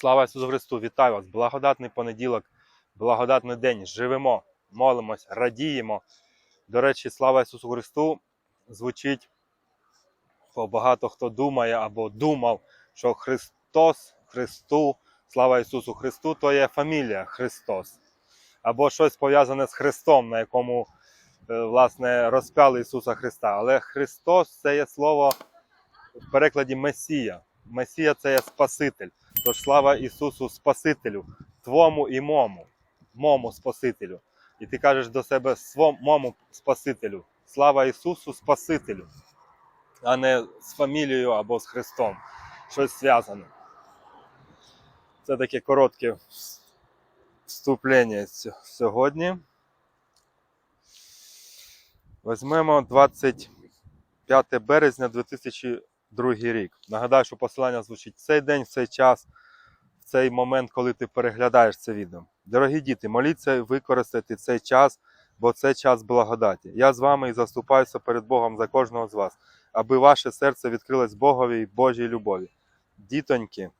Слава Ісусу Христу! Вітаю вас! Благодатний понеділок, благодатний день. Живемо, молимось, радіємо. До речі, слава Ісусу Христу звучить, бо багато хто думає або думав, що Христос, Христу, слава Ісусу Христу, то є фамілія Христос. Або щось пов'язане з Христом, на якому е, власне розпяли Ісуса Христа. Але Христос це є слово в перекладі Месія. Месія це є Спаситель. Тож слава Ісусу Спасителю, твому і мому, мому Спасителю. І ти кажеш до себе свому Спасителю. Слава Ісусу Спасителю, а не з фамілією або з Христом. Щось зв'язане. Це таке коротке вступлення сьогодні. Візьмемо 25 березня 2002 рік. Нагадаю, що посилання звучить в цей день, в цей час, в цей момент, коли ти переглядаєш це відео. Дорогі діти, моліться і використайте цей час, бо це час благодаті. Я з вами і заступаюся перед Богом за кожного з вас, аби ваше серце відкрилось Богові і Божій любові. Дітоньки,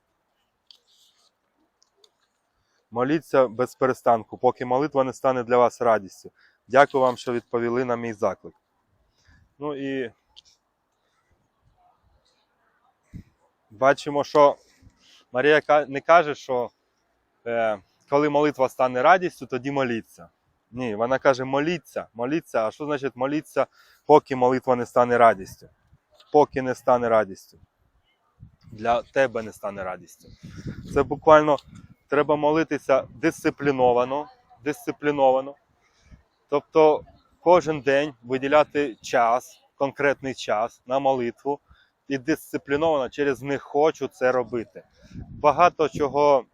моліться без перестанку, поки молитва не стане для вас радістю. Дякую вам, що відповіли на мій заклик. Ну і бачимо, що Марія не каже, що е, коли молитва стане радістю, тоді моліться. Ні, вона каже моліться, моліться. А що значить моліться, поки молитва не стане радістю? Поки не стане радістю. Для тебе не стане радістю. Це буквально треба молитися дисципліновано, дисципліновано. Тобто кожен день виділяти час, конкретний час на молитву і дисципліновано через не хочу це робити. Багато чого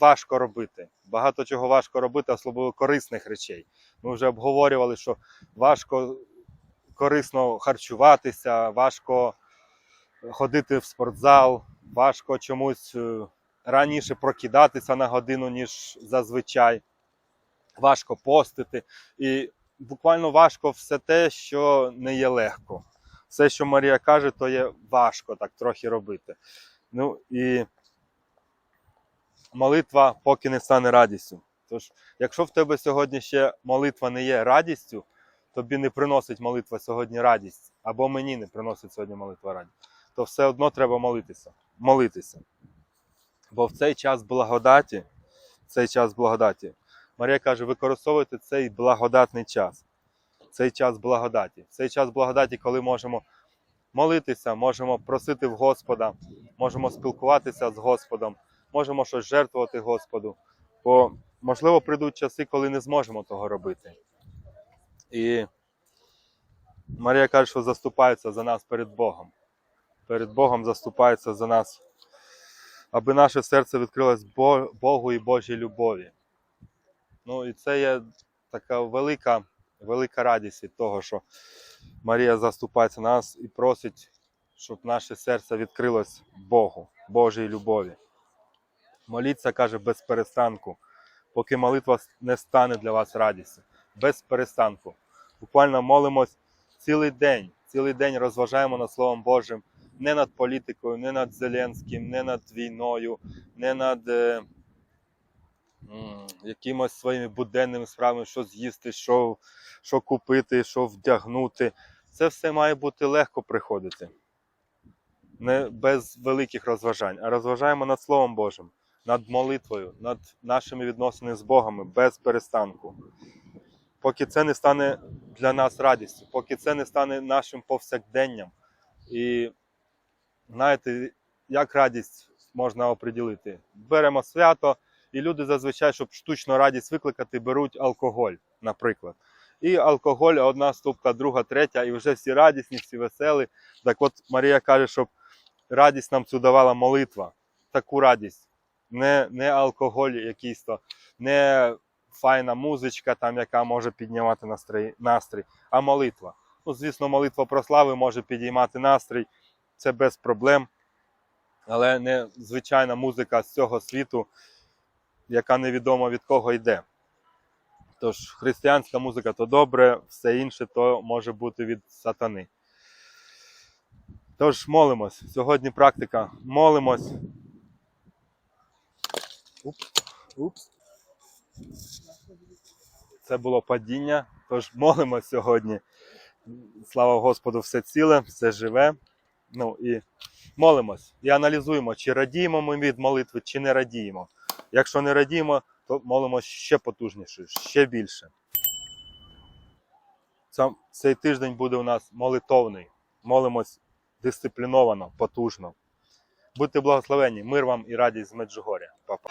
важко робити. Багато чого важко робити, особливо корисних речей. Ми вже обговорювали, що важко корисно харчуватися, важко ходити в спортзал, важко чомусь е, раніше прокидатися на годину, ніж зазвичай. Важко постити. І буквально важко все те, що не є легко. Все, що Марія каже, то є важко так трохи робити. Ну і молитва поки не стане радістю. Тож, якщо в тебе сьогодні ще молитва не є радістю, тобі не приносить молитва сьогодні радість, або мені не приносить сьогодні молитва радість, то все одно треба молитися. молитися. Бо в цей час благодаті, цей час благодаті, Марія каже, використовуйте цей благодатний час, цей час благодаті, цей час благодаті, коли можемо молитися, можемо просити в Господа, можемо спілкуватися з Господом, можемо щось жертвувати Господу. Бо, можливо, прийдуть часи, коли не зможемо того робити. І Марія каже, що заступається за нас перед Богом. Перед Богом заступається за нас, аби наше серце відкрилось Бо- Богу і Божій любові. Ну і це є така велика, велика радість від того, що Марія заступається за нас і просить, щоб наше серце відкрилось Богу, Божій любові. Моліться, каже, без перестанку, поки молитва не стане для вас радістю. Без перестанку. Буквально молимось цілий день, цілий день розважаємо над Словом Божим, не над політикою, не над Зеленським, не над війною, не над е, якимось своїми буденними справами, що з'їсти, що, що купити, що вдягнути. Це все має бути легко приходити. Не без великих розважань, а розважаємо над Словом Божим, над молитвою, над нашими відносинами з Богом без перестанку. Поки це не стане для нас радістю, поки це не стане нашим повсякденням. І знаєте, як радість можна оприділити? Беремо свято, і люди зазвичай, щоб штучно радість викликати, беруть алкоголь, наприклад. І алкоголь одна ступка, друга, третя, і вже всі радісні, всі веселі. Так от Марія каже, щоб радість нам цю давала молитва, таку радість. Не, не алкоголь якийсь то, не файна музичка, там, яка може піднімати настрій, настрій, а молитва. Ну, звісно, молитва про слави може підіймати настрій, це без проблем. Але не звичайна музика з цього світу, яка невідомо від кого йде. Тож християнська музика то добре, все інше то може бути від сатани. Тож молимось. Сьогодні практика. Молимось Упс. Упс. Це було падіння. Тож молимо сьогодні. Слава Господу, все ціле, все живе. Ну і молимось і аналізуємо, чи радіємо ми від молитви, чи не радіємо. Якщо не радіємо, то молимось ще потужніше, ще більше. Ця- Цей тиждень буде у нас молитовний. Молимось дисципліновано, потужно. Будьте благословені, мир вам і радість з Меджугоря. Па-па.